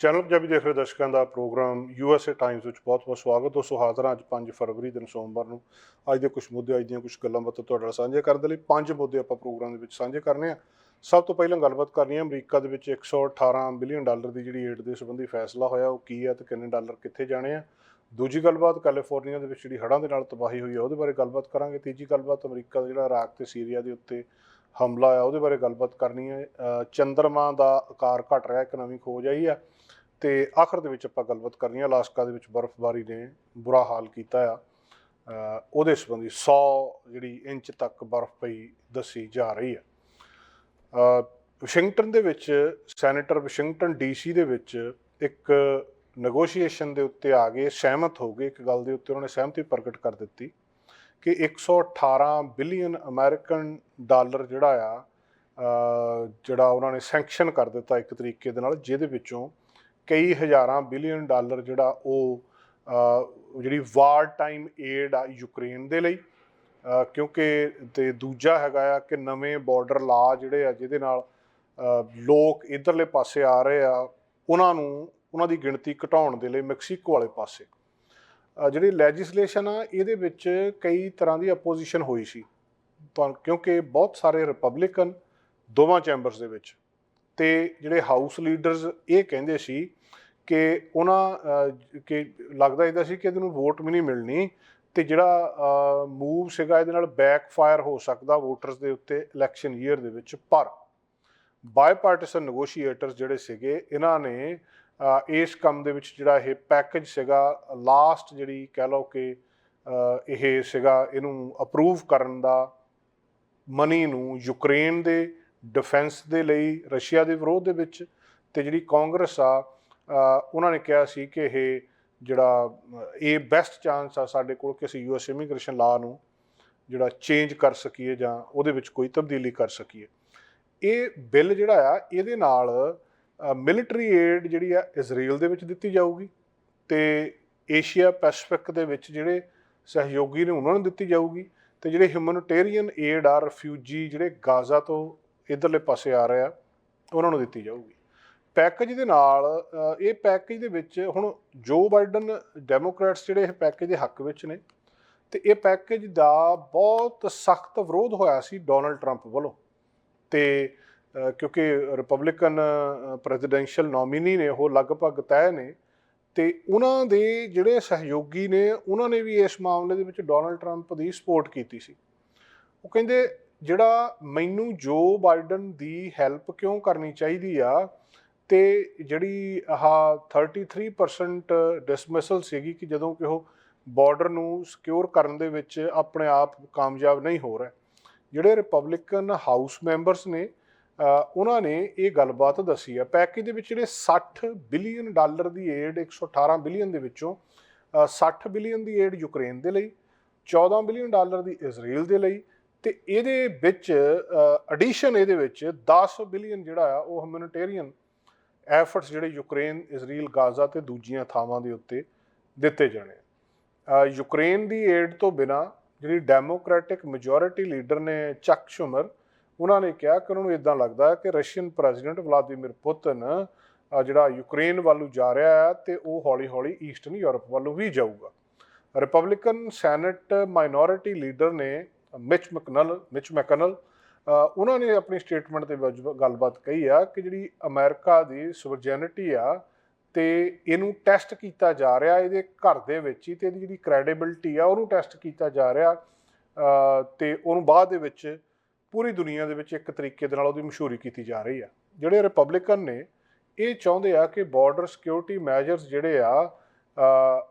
Channel Punjabi ਦੇਖ ਰਹੇ ਦਰਸ਼ਕਾਂ ਦਾ ਪ੍ਰੋਗਰਾਮ ਯੂਐਸਏ ਟਾਈਮਸ ਵਿੱਚ ਬਹੁਤ-ਬਹੁਤ ਸਵਾਗਤ। ਦੋਸਤੋ, ਹਾਜ਼ਰ ਹਾਂ ਅੱਜ 5 ਫਰਵਰੀ ਦਿਨ ਸੋਮਵਾਰ ਨੂੰ। ਅੱਜ ਦੇ ਕੁਝ ਮੁੱਦੇ, ਅੱਜ ਦੀਆਂ ਕੁਝ ਗੱਲਾਂ ਬਾਤਾਂ ਤੁਹਾਡੇ ਨਾਲ ਸਾਂਝੇ ਕਰਨ ਦੇ ਲਈ ਪੰਜ ਮੁੱਦੇ ਆਪਾਂ ਪ੍ਰੋਗਰਾਮ ਦੇ ਵਿੱਚ ਸਾਂਝੇ ਕਰਨੇ ਆ। ਸਭ ਤੋਂ ਪਹਿਲਾਂ ਗੱਲਬਾਤ ਕਰਨੀ ਹੈ ਅਮਰੀਕਾ ਦੇ ਵਿੱਚ 118 ਬਿਲੀਅਨ ਡਾਲਰ ਦੀ ਜਿਹੜੀ ਏਡ ਦੇ ਸੰਬੰਧੀ ਫੈਸਲਾ ਹੋਇਆ, ਉਹ ਕੀ ਹੈ ਤੇ ਕਿੰਨੇ ਡਾਲਰ ਕਿੱਥੇ ਜਾਣੇ ਆ। ਦੂਜੀ ਗੱਲਬਾਤ, ਕੈਲੀਫੋਰਨੀਆ ਦੇ ਵਿੱਚ ਜਿਹੜੀ ਹੜ੍ਹਾਂ ਦੇ ਨਾਲ ਤਬਾਹੀ ਹੋਈ ਹੈ ਉਹਦੇ ਬਾਰੇ ਗੱਲਬਾਤ ਕਰਾਂਗੇ। ਤੀਜੀ ਗੱਲਬਾਤ, ਅਮਰੀਕਾ ਦਾ ਜਿਹੜਾ ਇਰਾਕ ਤੇ ਸੀਰੀਆ ਦੇ ਉੱਤੇ ਹਮਲਾ ਆ, ਉਹਦੇ ਬਾਰੇ ਗੱਲਬਾਤ ਕਰਨੀ ਹੈ ਚੰਦਰਮਾ ਦਾ ਆਕਾਰ ਘਟ ਰਿਹਾ, ਇੱਕ ਨਵੀਂ ਖੋਜ ਆਈ ਆ। ਤੇ ਆਖਰ ਦੇ ਵਿੱਚ ਆਪਾਂ ਗੱਲਬਾਤ ਕਰਨੀ ਆ। ਅਲਾਸਕਾ ਦੇ ਵਿੱਚ ਬਰਫ਼ਬਾਰੀ ਨੇ ਬੁਰਾ ਹਾਲ ਕੀਤਾ ਆ। ਉਹਦੇ ਸੰਬੰਧੀ 100 ਜਿਹੜੀ ਇੰਚ ਤੱਕ ਬਰਫ਼ ਪਈ ਦੱਸੀ ਜਾ ਰਹੀ ਹੈ ਅ, ਵਾਸ਼ਿੰਗਟਨ ਦੇ ਵਿੱਚ ਸੈਨੇਟਰ ਵਾਸ਼ਿੰਗਟਨ ਡੀਸੀ ਦੇ ਵਿੱਚ ਇੱਕ ਨੈਗੋਸ਼ੀਏਸ਼ਨ ਦੇ ਉੱਤੇ ਆ ਗਏ ਸਹਿਮਤ ਹੋ ਗਏ। ਇੱਕ ਗੱਲ ਦੇ ਉੱਤੇ ਉਹਨਾਂ ਨੇ ਸਹਿਮਤੀ ਪ੍ਰਗਟ ਕਰ ਦਿੱਤੀ ਕਿ 118 ਬਿਲੀਅਨ ਅਮਰੀਕਨ ਡਾਲਰ ਜਿਹੜਾ ਆ ਜਿਹੜਾ ਉਹਨਾਂ ਨੇ ਸੈਂਕਸ਼ਨ ਕਰ ਦਿੱਤਾ ਇੱਕ ਤਰੀਕੇ ਦੇ ਨਾਲ ਜਿਹਦੇ ਵਿੱਚੋਂ ਕਈ ਹਜ਼ਾਰਾਂ ਬਿਲੀਅਨ ਡਾਲਰ ਜਿਹੜਾ ਉਹ ਜਿਹੜੀ ਵਾਰ ਟਾਈਮ ਏਡ ਆ ਯੂਕਰੇਨ ਦੇ ਲਈ ਕਿਉਂਕਿ ਤੇ ਦੂਜਾ ਹੈਗਾ ਆ ਕਿ ਨਵੇਂ ਬਾਰਡਰ ਲਾ ਜਿਹੜੇ ਆ ਜਿਹਦੇ ਨਾਲ ਲੋਕ ਇਧਰਲੇ ਪਾਸੇ ਆ ਰਹੇ ਆ, ਉਹਨਾਂ ਨੂੰ, ਉਹਨਾਂ ਦੀ ਗਿਣਤੀ ਘਟਾਉਣ ਦੇ ਲਈ ਮੈਕਸੀਕੋ ਵਾਲੇ ਪਾਸੇ। ਜਿਹੜੀ ਲੈਜਿਸਲੇਸ਼ਨ ਆ, ਇਹਦੇ ਵਿੱਚ ਕਈ ਤਰ੍ਹਾਂ ਦੀ ਆਪੋਜੀਸ਼ਨ ਹੋਈ ਸੀ। ਪਰ ਕਿਉਂਕਿ ਬਹੁਤ ਸਾਰੇ ਰਿਪਬਲਿਕਨ ਦੋਵਾਂ ਚੈਂਬਰਸ ਦੇ ਵਿੱਚ, ਤੇ ਜਿਹੜੇ ਹਾਊਸ ਲੀਡਰਸ ਇਹ ਕਹਿੰਦੇ ਸੀ ਕਿ ਉਹਨਾਂ ਕਿ ਲੱਗਦਾ ਇਹਦਾ ਸੀ ਕਿ ਇਹਦੇ ਨੂੰ ਵੋਟ ਵੀ ਨਹੀਂ ਮਿਲਣੀ ਤੇ ਜਿਹੜਾ ਮੂਵ ਸੀਗਾ ਇਹਦੇ ਨਾਲ ਬੈਕਫਾਇਰ ਹੋ ਸਕਦਾ ਵੋਟਰਸ ਦੇ ਉੱਤੇ ਇਲੈਕਸ਼ਨ ਈਅਰ ਦੇ ਵਿੱਚ, ਪਰ ਬਾਇਪਾਰਟੀਸਨ ਨੈਗੋਸ਼ੀਏਟਰਸ ਜਿਹੜੇ ਸੀਗੇ, ਇਹਨਾਂ ਨੇ ਇਸ ਕੰਮ ਦੇ ਵਿੱਚ ਜਿਹੜਾ ਇਹ ਪੈਕੇਜ ਸੀਗਾ ਲਾਸਟ ਜਿਹੜੀ ਕਹਿ ਲਓ ਕਿ ਇਹ ਸੀਗਾ ਇਹਨੂੰ ਅਪਰੂਵ ਕਰਨ ਦਾ ਮਨੀ ਨੂੰ ਯੂਕਰੇਨ ਦੇ ਡਿਫੈਂਸ ਦੇ ਲਈ ਰਸ਼ੀਆ ਦੇ ਵਿਰੋਧ ਦੇ ਵਿੱਚ ਤੇ ਜਿਹੜੀ ਕਾਂਗਰਸ ਆ ਉਹਨਾਂ ਨੇ ਕਿਹਾ ਸੀ ਕਿ ਇਹ ਜਿਹੜਾ ਇਹ ਬੈਸਟ ਚਾਂਸ ਆ ਸਾਡੇ ਕੋਲ ਕਿ ਅਸੀਂ ਯੂਐਸ ਇਮੀਗ੍ਰੇਸ਼ਨ ਲਾ ਨੂੰ ਜਿਹੜਾ ਚੇਂਜ ਕਰ ਸਕੀਏ ਜਾਂ ਉਹਦੇ ਵਿੱਚ ਕੋਈ ਤਬਦੀਲੀ ਕਰ ਸਕੀਏ। ਇਹ ਬਿੱਲ ਜਿਹੜਾ ਆ, ਇਹਦੇ ਨਾਲ ਮਿਲਟਰੀ ਏਡ ਜਿਹੜੀ ਆ ਇਜ਼ਰਾਈਲ ਦੇ ਵਿੱਚ ਦਿੱਤੀ ਜਾਊਗੀ ਤੇ ਏਸ਼ੀਆ ਪੈਸੀਫਿਕ ਦੇ ਵਿੱਚ ਜਿਹੜੇ ਸਹਿਯੋਗੀ ਨੇ ਉਹਨਾਂ ਨੂੰ ਦਿੱਤੀ ਜਾਊਗੀ ਤੇ ਜਿਹੜੇ ਹਿਊਮਨਿਟੇਰੀਅਨ ਏਡ ਆ ਰਿਫਿਊਜੀ ਜਿਹੜੇ ਗਾਜ਼ਾ ਤੋਂ ਇਧਰਲੇ ਪਾਸੇ ਆ ਰਹੇ ਆ, ਉਹਨਾਂ ਨੂੰ ਦਿੱਤੀ ਜਾਊਗੀ। ਪੈਕੇਜ ਦੇ ਨਾਲ ਇਹ ਪੈਕੇਜ ਦੇ ਵਿੱਚ ਹੁਣ ਜੋ ਬਾਈਡਨ ਡੈਮੋਕ੍ਰੈਟਸ ਜਿਹੜੇ ਇਹ ਪੈਕੇਜ ਦੇ ਹੱਕ ਵਿੱਚ ਨੇ, ਤੇ ਇਹ ਪੈਕੇਜ ਦਾ ਬਹੁਤ ਸਖਤ ਵਿਰੋਧ ਹੋਇਆ ਸੀ ਡੋਨਲਡ ਟਰੰਪ ਵੱਲੋਂ। ਤੇ ਕਿਉਂਕਿ ਰਿਪਬਲਿਕਨ ਪ੍ਰੈਜ਼ੀਡੈਂਸ਼ੀਅਲ ਨੋਮੀਨੀ ਨੇ, ਉਹ ਲਗਭਗ ਤੈਅ ਨੇ, ਤੇ ਉਹਨਾਂ ਦੇ ਜਿਹੜੇ ਸਹਿਯੋਗੀ ਨੇ, ਉਹਨਾਂ ਨੇ ਵੀ ਇਸ ਮਾਮਲੇ ਦੇ ਵਿੱਚ ਡੋਨਲਡ ਟਰੰਪ ਦੀ ਸਪੋਰਟ ਕੀਤੀ ਸੀ। ਉਹ ਕਹਿੰਦੇ, ਜਿਹੜਾ ਮੈਨੂੰ ਜੋ ਬਾਈਡਨ ਦੀ ਹੈਲਪ ਕਿਉਂ ਕਰਨੀ ਚਾਹੀਦੀ ਆ ਤੇ ਜਿਹੜੀ ਆਹ 33% ਡਿਸਮਿਸਲ ਸੀਗੀ ਕਿ ਜਦੋਂ ਕਿ ਉਹ ਬਾਰਡਰ ਨੂੰ ਸਿਕਿਉਰ ਕਰਨ ਦੇ ਵਿੱਚ ਆਪਣੇ ਆਪ ਕਾਮਯਾਬ ਨਹੀਂ ਹੋ ਰਿਹਾ। ਜਿਹੜੇ ਰਿਪਬਲਿਕਨ ਹਾਊਸ ਮੈਂਬਰਸ ਨੇ ਉਹਨਾਂ ਨੇ ਇਹ ਗੱਲਬਾਤ ਦੱਸੀ ਆ। ਪੈਕੇਜ ਦੇ ਵਿੱਚ ਜਿਹੜੇ 60 ਬਿਲੀਅਨ ਡਾਲਰ ਦੀ ਏਡ 118 ਬਿਲੀਅਨ ਦੇ ਵਿੱਚੋਂ ਅ, 60 ਬਿਲੀਅਨ ਦੀ ਏਡ ਯੂਕਰੇਨ ਦੇ ਲਈ 14 ਬਿਲੀਅਨ ਡਾਲਰ ਦੀ ਇਜ਼ਰਾਈਲ ਦੇ ਲਈ ਤੇ ਇਹਦੇ ਵਿੱਚ ਐਡੀਸ਼ਨ ਇਹਦੇ ਵਿੱਚ 10 ਬਿਲੀਅਨ ਜਿਹੜਾ ਆ ਉਹ ਹਿਊਮਨਿਟੇਰੀਅਨ ਐਫਰਟਸ ਜਿਹੜੇ ਯੂਕਰੇਨ ਇਜ਼ਰਾਈਲ ਗਾਜ਼ਾ ਤੇ ਦੂਜੀਆਂ ਥਾਵਾਂ ਦੇ ਉੱਤੇ ਦਿੱਤੇ ਜਾਣੇ ਯੂਕਰੇਨ ਦੀ ਏਡ ਤੋਂ ਬਿਨਾ ਜਿਹੜੀ ਡੈਮੋਕ੍ਰੈਟਿਕ ਮੈਜੋਰਿਟੀ ਲੀਡਰ ਨੇ ਚੱਕ ਸ਼ੂਮਰ ਉਹਨਾਂ ਨੇ ਕਿਹਾ ਕਿ ਉਹਨਾਂ ਨੂੰ ਇਦਾਂ ਲੱਗਦਾ ਹੈ ਕਿ ਰਸ਼ੀਅਨ ਪ੍ਰੈਜ਼ੀਡੈਂਟ ਵਲਾਦੀਮੀਰ ਪੁਤਿਨ ਜਿਹੜਾ ਯੂਕਰੇਨ ਵੱਲੋਂ ਜਾ ਰਿਹਾ ਹੈ ਤੇ ਉਹ ਹੌਲੀ-ਹੌਲੀ ਈਸਟਰਨ ਯੂਰਪ ਵੱਲੋਂ ਵੀ ਜਾਊਗਾ। ਰਿਪਬਲਿਕਨ ਸੈਨੇਟ ਮਾਈਨੋਰਿਟੀ ਲੀਡਰ ਨੇ ਮਿਚ ਮੈਕਨਲ ਮਿਚ ਮੈਕਨਲ ਉਹਨਾਂ ਨੇ ਆਪਣੀ ਸਟੇਟਮੈਂਟ ਦੇ ਵਿੱਚ ਗੱਲਬਾਤ ਕਹੀ ਆ ਕਿ ਜਿਹੜੀ ਅਮਰੀਕਾ ਦੀ ਸਵਰਜੈਨਿਟੀ ਆ ਤੇ ਇਹਨੂੰ ਟੈਸਟ ਕੀਤਾ ਜਾ ਰਿਹਾ ਇਹਦੇ ਘਰ ਦੇ ਵਿੱਚ ਹੀ ਤੇ ਇਹਦੀ ਜਿਹੜੀ ਕ੍ਰੈਡੀਬਿਲਟੀ ਆ ਉਹਨੂੰ ਟੈਸਟ ਕੀਤਾ ਜਾ ਰਿਹਾ ਅ, ਤੇ ਉਹਨੂੰ ਬਾਅਦ ਦੇ ਵਿੱਚ ਪੂਰੀ ਦੁਨੀਆ ਦੇ ਵਿੱਚ ਇੱਕ ਤਰੀਕੇ ਦੇ ਨਾਲ ਉਹਦੀ ਮਸ਼ਹੂਰੀ ਕੀਤੀ ਜਾ ਰਹੀ ਆ। ਜਿਹੜੇ ਰਿਪਬਲਿਕਨ ਨੇ ਇਹ ਚਾਹੁੰਦੇ ਆ ਕਿ ਬਾਰਡਰ ਸਿਕਿਉਰਿਟੀ ਮੈਜਰਸ ਜਿਹੜੇ ਆ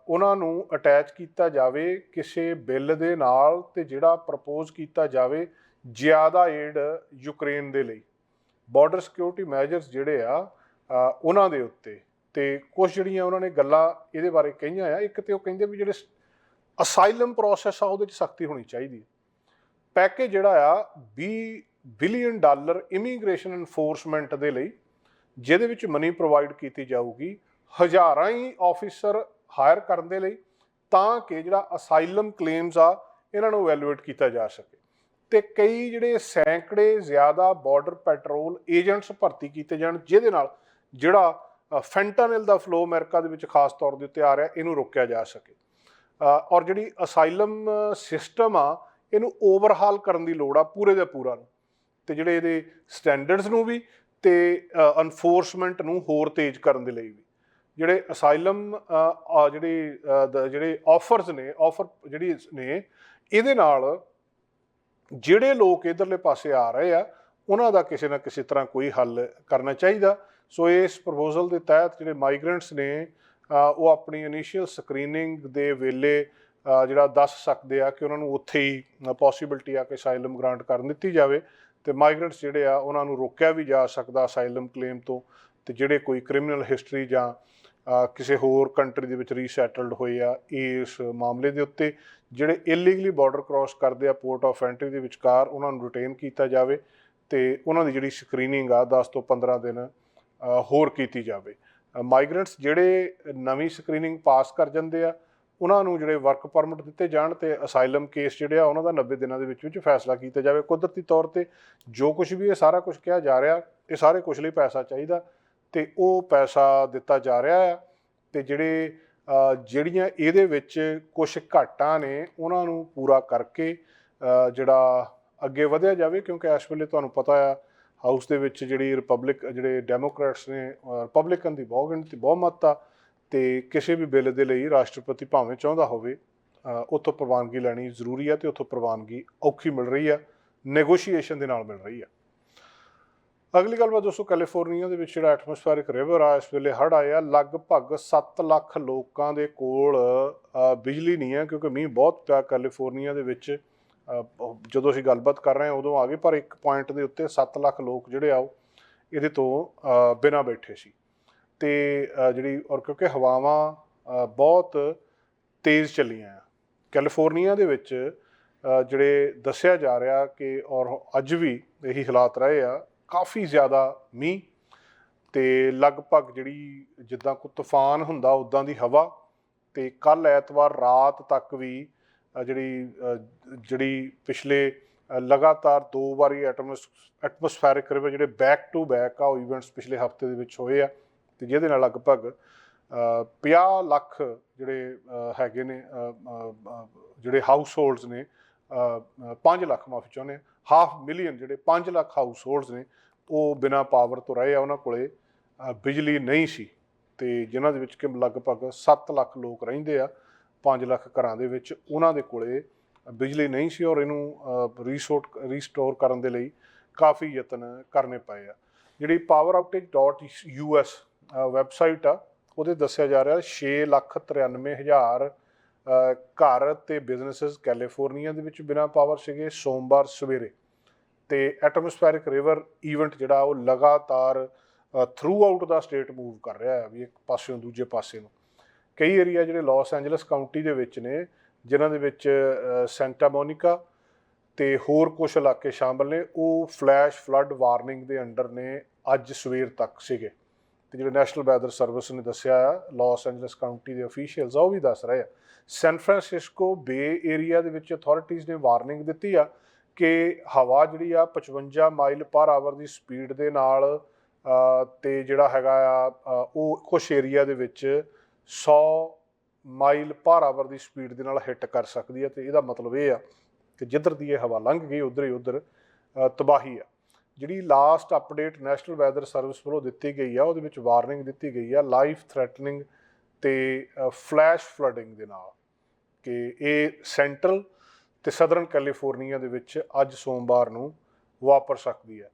ਉਹਨਾਂ ਨੂੰ ਅਟੈਚ ਕੀਤਾ ਜਾਵੇ ਕਿਸੇ ਬਿੱਲ ਦੇ ਨਾਲ ਤੇ ਜਿਹੜਾ ਪ੍ਰਪੋਜ਼ ਕੀਤਾ ਜਾਵੇ ਜ਼ਿਆਦਾ ਏਡ ਯੂਕਰੇਨ ਦੇ ਲਈ। ਬਾਰਡਰ ਸਿਕਿਉਰਿਟੀ ਮੈਜਰਸ ਜਿਹੜੇ ਆ ਉਹਨਾਂ ਦੇ ਉੱਤੇ। ਤੇ ਕੁਝ ਜਿਹੜੀਆਂ ਉਹਨਾਂ ਨੇ ਗੱਲਾਂ ਇਹਦੇ ਬਾਰੇ ਕਹੀਆਂ ਆ, ਇੱਕ ਤੇ ਉਹ ਕਹਿੰਦੇ ਵੀ ਜਿਹੜੇ ਅਸਾਈਲਮ ਪ੍ਰੋਸੈਸ ਆ, ਉਹਦੇ 'ਚ ਸਖਤੀ ਹੋਣੀ ਚਾਹੀਦੀ ਹੈ। ਪੈਕੇਜ ਜਿਹੜਾ ਆ 20 ਬਿਲੀਅਨ ਡਾਲਰ ਇਮੀਗ੍ਰੇਸ਼ਨ ਐਨਫੋਰਸਮੈਂਟ ਦੇ ਲਈ, ਜਿਹਦੇ ਵਿੱਚ ਮਨੀ ਪ੍ਰੋਵਾਈਡ ਕੀਤੀ ਜਾਊਗੀ, ਹਜ਼ਾਰਾਂ ਹੀ ਆਫੀਸਰ ਹਾਇਰ ਕਰਨ ਦੇ ਲਈ, ਤਾਂ ਕਿ ਜਿਹੜਾ ਅਸਾਈਲਮ ਕਲੇਮਸ ਆ, ਇਹਨਾਂ ਨੂੰ ਇਵੈਲੂਏਟ ਕੀਤਾ ਜਾ ਸਕੇ। ਤੇ ਕਈ ਜਿਹੜੇ ਸੈਂਕੜੇ ਜ਼ਿਆਦਾ ਬਾਰਡਰ ਪੈਟਰੋਲ ਏਜੰਟਸ ਭਰਤੀ ਕੀਤੇ ਜਾਣ, ਜਿਹਦੇ ਨਾਲ ਜਿਹੜਾ ਫੈਂਟਾਨਿਲ ਦਾ ਫਲੋ ਅਮਰੀਕਾ ਦੇ ਵਿੱਚ ਖਾਸ ਤੌਰ ਦੇ ਉੱਤੇ ਆ ਰਿਹਾ, ਇਹਨੂੰ ਰੋਕਿਆ ਜਾ ਸਕੇ। ਔਰ ਜਿਹੜੀ ਅਸਾਈਲਮ ਸਿਸਟਮ ਆ, ਇਹਨੂੰ ਓਵਰਹਾਲ ਕਰਨ ਦੀ ਲੋੜ ਆ, ਪੂਰੇ ਦੇ ਪੂਰਾ ਨੂੰ। ਤੇ ਜਿਹੜੇ ਇਹਦੇ ਸਟੈਂਡਰਡਸ ਨੂੰ ਵੀ ਤੇ ਅਨਫੋਰਸਮੈਂਟ ਨੂੰ ਹੋਰ ਤੇਜ਼ ਕਰਨ ਦੇ ਲਈ ਵੀ। ਜਿਹੜੇ ਅਸਾਈਲਮ ਜਿਹੜੇ ਜਿਹੜੇ ਆਫਰਸ ਨੇ ਆਫਰ ਜਿਹੜੀ ਨੇ, ਇਹਦੇ ਨਾਲ ਜਿਹੜੇ ਲੋਕ ਇਧਰਲੇ ਪਾਸੇ ਆ ਰਹੇ ਆ, ਉਹਨਾਂ ਦਾ ਕਿਸੇ ਨਾ ਕਿਸੇ ਤਰ੍ਹਾਂ ਕੋਈ ਹੱਲ ਕਰਨਾ ਚਾਹੀਦਾ। ਸੋ ਇਸ ਪ੍ਰਪੋਜ਼ਲ ਦੇ ਤਹਿਤ ਜਿਹੜੇ ਮਾਈਗ੍ਰੈਂਟਸ ਨੇ ਉਹ ਆਪਣੀ ਇਨੀਸ਼ੀਅਲ ਸਕਰੀਨਿੰਗ ਦੇ ਵੇਲੇ ਜਿਹੜਾ ਦੱਸ ਸਕਦੇ ਆ ਕਿ ਉਹਨਾਂ ਨੂੰ ਉੱਥੇ ਹੀ ਪੋਸਿਬਿਲਿਟੀ ਆ ਕਿ ਅਸਾਈਲਮ ਗ੍ਰਾਂਟ ਕਰਨ ਦਿੱਤੀ ਜਾਵੇ ਤੇ ਮਾਈਗ੍ਰੈਂਟਸ ਜਿਹੜੇ ਆ, ਉਹਨਾਂ ਨੂੰ ਰੋਕਿਆ ਵੀ ਜਾ ਸਕਦਾ ਅਸਾਈਲਮ ਕਲੇਮ ਤੋਂ ਤੇ ਜਿਹੜੇ ਕੋਈ ਕ੍ਰਿਮੀਨਲ ਹਿਸਟਰੀ ਜਾਂ ਕਿਸੇ ਹੋਰ ਕੰਟਰੀ ਦੇ ਵਿੱਚ ਰੀਸੈਟਲਡ ਹੋਏ ਆ ਇਸ ਮਾਮਲੇ ਦੇ ਉੱਤੇ। ਜਿਹੜੇ ਇਲੀਗਲੀ ਬਾਰਡਰ ਕ੍ਰਾਸ ਕਰਦੇ ਆ ਪੋਰਟ ਆਫ ਐਂਟਰੀ ਦੇ ਵਿਚਕਾਰ ਉਹਨਾਂ ਨੂੰ ਰਿਟੇਨ ਕੀਤਾ ਜਾਵੇ ਤੇ ਉਹਨਾਂ ਦੀ ਜਿਹੜੀ ਸਕਰੀਨਿੰਗ ਆ 10 ਤੋਂ 15 ਦਿਨ ਹੋਰ ਕੀਤੀ ਜਾਵੇ। ਮਾਈਗ੍ਰੈਂਟਸ ਜਿਹੜੇ ਨਵੀਂ ਸਕਰੀਨਿੰਗ ਪਾਸ ਕਰ ਜਾਂਦੇ ਆ, ਉਹਨਾਂ ਨੂੰ ਜਿਹੜੇ ਵਰਕ ਪਰਮਿਟ ਦਿੱਤੇ ਜਾਣ ਤੇ ਅਸਾਈਲਮ ਕੇਸ ਜਿਹੜੇ ਆ ਉਹਨਾਂ ਦਾ 90 ਦਿਨਾਂ ਦੇ ਵਿੱਚ ਵਿੱਚ ਫੈਸਲਾ ਕੀਤਾ ਜਾਵੇ। ਕੁਦਰਤੀ ਤੌਰ ਤੇ ਜੋ ਕੁਝ ਵੀ ਇਹ ਸਾਰਾ ਕੁਝ ਕਿਹਾ ਜਾ ਰਿਹਾ, ਇਹ ਸਾਰੇ ਕੁਝ ਲਈ ਪੈਸਾ ਚਾਹੀਦਾ ਤੇ ਉਹ ਪੈਸਾ ਦਿੱਤਾ ਜਾ ਰਿਹਾ ਆ ਤੇ ਜਿਹੜੇ ਜਿਹੜੀਆਂ ਇਹਦੇ ਵਿੱਚ ਕੁਝ ਘਾਟਾਂ ਨੇ ਉਹਨਾਂ ਨੂੰ ਪੂਰਾ ਕਰਕੇ ਜਿਹੜਾ ਅੱਗੇ ਵਧਿਆ ਜਾਵੇ ਕਿਉਂਕਿ ਇਸ ਵੇਲੇ ਤੁਹਾਨੂੰ ਪਤਾ ਆ ਹਾਊਸ ਦੇ ਵਿੱਚ ਜਿਹੜੀ ਰਿਪਬਲਿਕ ਜਿਹੜੇ ਡੈਮੋਕ੍ਰੈਟਸ ਨੇ ਰਿਪਬਲਿਕਨ ਦੀ ਬਹੁਤ ਗਿਣਤੀ ਬਹੁਮਤ ਆ ਤੇ ਕਿਸੇ ਵੀ ਬਿੱਲ ਦੇ ਲਈ ਰਾਸ਼ਟਰਪਤੀ ਭਾਵੇਂ ਚਾਹੁੰਦਾ ਹੋਵੇ ਅ, ਉੱਥੋਂ ਪ੍ਰਵਾਨਗੀ ਲੈਣੀ ਜ਼ਰੂਰੀ ਆ ਤੇ ਉੱਥੋਂ ਪ੍ਰਵਾਨਗੀ ਔਖੀ ਮਿਲ ਰਹੀ ਆ ਨੈਗੋਸ਼ੀਏਸ਼ਨ ਦੇ ਨਾਲ ਮਿਲ ਰਹੀ ਆ। ਅਗਲੀ ਗੱਲ ਬਾਤ ਦੋਸਤੋ ਕੈਲੀਫੋਰਨੀਆ ਦੇ ਵਿੱਚ ਜਿਹੜਾ ਐਟਮੋਸਫੈਰਿਕ ਰਿਵਰ ਆ ਇਸ ਵੇਲੇ ਹੜ੍ਹ ਆਇਆ ਲਗਭਗ 7 ਲੱਖ ਲੋਕਾਂ ਦੇ ਕੋਲ ਬਿਜਲੀ ਨਹੀਂ ਹੈ ਕਿਉਂਕਿ ਮੀਂਹ ਬਹੁਤ ਪਿਆ ਕੈਲੀਫੋਰਨੀਆ ਦੇ ਵਿੱਚ। ਜਦੋਂ ਅਸੀਂ ਗੱਲਬਾਤ ਕਰ ਰਹੇ ਹਾਂ ਉਦੋਂ ਆ ਗਏ ਪਰ ਇੱਕ ਪੁਆਇੰਟ ਦੇ ਉੱਤੇ 7 ਲੱਖ ਲੋਕ ਜਿਹੜੇ ਆ ਉਹ ਇਹਦੇ ਤੋਂ ਅ, ਬਿਨਾਂ ਬੈਠੇ ਸੀ। ਤੇ ਜਿਹੜੀ ਔਰ ਕਿਉਂਕਿ ਹਵਾਵਾਂ ਬਹੁਤ ਤੇਜ਼ ਚੱਲੀਆਂ ਆ। ਕੈਲੀਫੋਰਨੀਆ ਦੇ ਵਿੱਚ ਜਿਹੜੇ ਦੱਸਿਆ ਜਾ ਰਿਹਾ ਕਿ ਔਰ ਅੱਜ ਵੀ ਇਹੀ ਹਾਲਾਤ ਰਹੇ ਆ ਕਾਫੀ ਜ਼ਿਆਦਾ ਮੀਂਹ ਤੇ ਲਗਭਗ ਜਿਹੜੀ ਜਿੱਦਾਂ ਕੋ ਤੂਫਾਨ ਹੁੰਦਾ ਉਦਾਂ ਦੀ ਹਵਾ ਤੇ ਕੱਲ ਐਤਵਾਰ ਰਾਤ ਤੱਕ ਵੀ ਜਿਹੜੀ ਜਿਹੜੀ ਪਿਛਲੇ ਲਗਾਤਾਰ ਦੋ ਵਾਰੀ ਐਟਮੋਸ ਐਟਮੋਸਫੈਰਿਕ ਰਿਵਰ ਜਿਹੜੇ ਬੈਕ ਟੂ ਬੈਕ ਆ ਉਹ ਇਵੈਂਟਸ ਪਿਛਲੇ ਹਫ਼ਤੇ ਦੇ ਵਿੱਚ ਹੋਏ ਆ ਤੇ ਜਿਹਦੇ ਨਾਲ ਲਗਭਗ ਅ, 50 ਲੱਖ ਜਿਹੜੇ ਹੈਗੇ ਨੇ ਜਿਹੜੇ ਹਾਊਸ ਹੋਲਡਸ ਨੇ 5 ਲੱਖ ਮਾਫੀ ਚਾਹੁੰਦੇ ਹਾਫ ਮਿਲੀਅਨ ਜਿਹੜੇ 5 ਲੱਖ ਹਾਊਸ ਹੋਲਡਸ ਨੇ, ਉਹ ਬਿਨਾ ਪਾਵਰ ਤੋਂ ਰਹੇ ਆ ਉਹਨਾਂ ਕੋਲੇ। ਬਿਜਲੀ ਨਹੀਂ ਸੀ ਤੇ ਜਿਨ੍ਹਾਂ ਦੇ ਵਿੱਚ ਕਿ ਲਗਭਗ 7 ਲੱਖ ਲੋਕ ਰਹਿੰਦੇ ਆ 5 ਲੱਖ ਘਰਾਂ ਦੇ ਵਿੱਚ ਉਹਨਾਂ ਦੇ ਕੋਲੇ ਬਿਜਲੀ ਨਹੀਂ ਸੀ ਔਰ ਇਹਨੂੰ ਰੀਸੋਟ ਰੀਸਟੋਰ ਕਰਨ ਦੇ ਲਈ ਕਾਫੀ ਯਤਨ ਕਰਨੇ ਪਏ ਆ। ਜਿਹੜੀ poweroutage.us ਵੈਬਸਾਈਟ ਆ, ਉਹਦੇ ਦੱਸਿਆ ਜਾ ਰਿਹਾ 6 ਲੱਖ 93 ਹਜ਼ਾਰ ਘਰ ਤੇ ਬਿਜ਼ਨੈਸਸ ਕੈਲੀਫੋਰਨੀਆ ਦੇ ਵਿੱਚ ਬਿਨਾਂ ਪਾਵਰ ਸੀਗੇ ਸੋਮਵਾਰ ਸਵੇਰੇ। ਤੇ ਐਟਮੋਸਫੈਰਿਕ ਰਿਵਰ ਇਵੈਂਟ ਜਿਹੜਾ ਉਹ ਲਗਾਤਾਰ ਥਰੂ ਆਊਟ ਦਾ ਸਟੇਟ ਮੂਵ ਕਰ ਰਿਹਾ ਹੈ ਵੀ ਇੱਕ ਪਾਸੇ ਨੂੰ ਦੂਜੇ ਪਾਸੇ ਨੂੰ। ਕਈ ਏਰੀਆ ਜਿਹੜੇ ਲਾਸ ਐਂਜਲਸ ਕਾਉਂਟੀ ਦੇ ਵਿੱਚ ਨੇ ਜਿਨ੍ਹਾਂ ਦੇ ਵਿੱਚ ਅ, ਸੈਂਟਾ ਮੋਨਿਕਾ ਤੇ ਹੋਰ ਕੁਝ ਇਲਾਕੇ ਸ਼ਾਮਲ ਨੇ ਉਹ ਫਲੈਸ਼ ਫਲੱਡ ਵਾਰਨਿੰਗ ਦੇ ਅੰਡਰ ਨੇ ਅੱਜ ਸਵੇਰ ਤੱਕ ਸੀਗੇ। ਤੇ ਜਿਹੜੇ ਨੈਸ਼ਨਲ ਵੈਦਰ ਸਰਵਿਸ ਨੇ ਦੱਸਿਆ ਆ ਲਾਸ ਐਂਜਲਸ ਕਾਉਂਟੀ ਦੇ ਅਫੀਸ਼ੀਅਲਸ ਆ ਉਹ ਵੀ ਦੱਸ ਰਹੇ ਆ ਸੈਨ ਫਰਾਂਸਿਸਕੋ ਬੇ ਏਰੀਆ ਦੇ ਵਿੱਚ ਅਥਾਰਟੀਆਂ ਨੇ ਵਾਰਨਿੰਗ ਦਿੱਤੀ ਆ ਕਿ ਹਵਾ ਜਿਹੜੀ ਆ 55 ਮਾਈਲ ਪਰ ਆਵਰ ਦੀ ਸਪੀਡ ਦੇ ਨਾਲ ਅ, ਤੇ ਜਿਹੜਾ ਹੈਗਾ ਆ ਉਹ ਕੁਝ ਏਰੀਆ ਦੇ ਵਿੱਚ 100 ਮਾਈਲ ਪਰ ਆਵਰ ਦੀ ਸਪੀਡ ਦੇ ਨਾਲ ਹਿੱਟ ਕਰ ਸਕਦੀ ਹੈ ਤੇ ਇਹਦਾ ਮਤਲਬ ਇਹ ਆ ਕਿ ਜਿੱਧਰ ਦੀ ਇਹ ਹਵਾ ਲੰਘ ਗਈ ਉਧਰ ਹੀ ਉਧਰ ਤਬਾਹੀ ਆ। ਜਿਹੜੀ last update national weather service ਵੱਲੋਂ ਦਿੱਤੀ ਗਈ ਆ ਉਹਦੇ ਵਿੱਚ ਵਾਰਨਿੰਗ ਦਿੱਤੀ ਗਈ ਆ ਲਾਈਫ ਥ੍ਰੈਟਨਿੰਗ ਤੇ ਫਲੈਸ਼ ਫਲੱਡਿੰਗ ਦੇ ਨਾਲ। ਕਿ ਇਹ ਸੈਂਟਰਲ ਤੇ ਸਦਰਨ ਕੈਲੀਫੋਰਨੀਆ ਦੇ ਵਿੱਚ ਅੱਜ ਸੋਮਵਾਰ ਨੂੰ ਵਾਪਰ ਸਕਦੀ ਹੈ।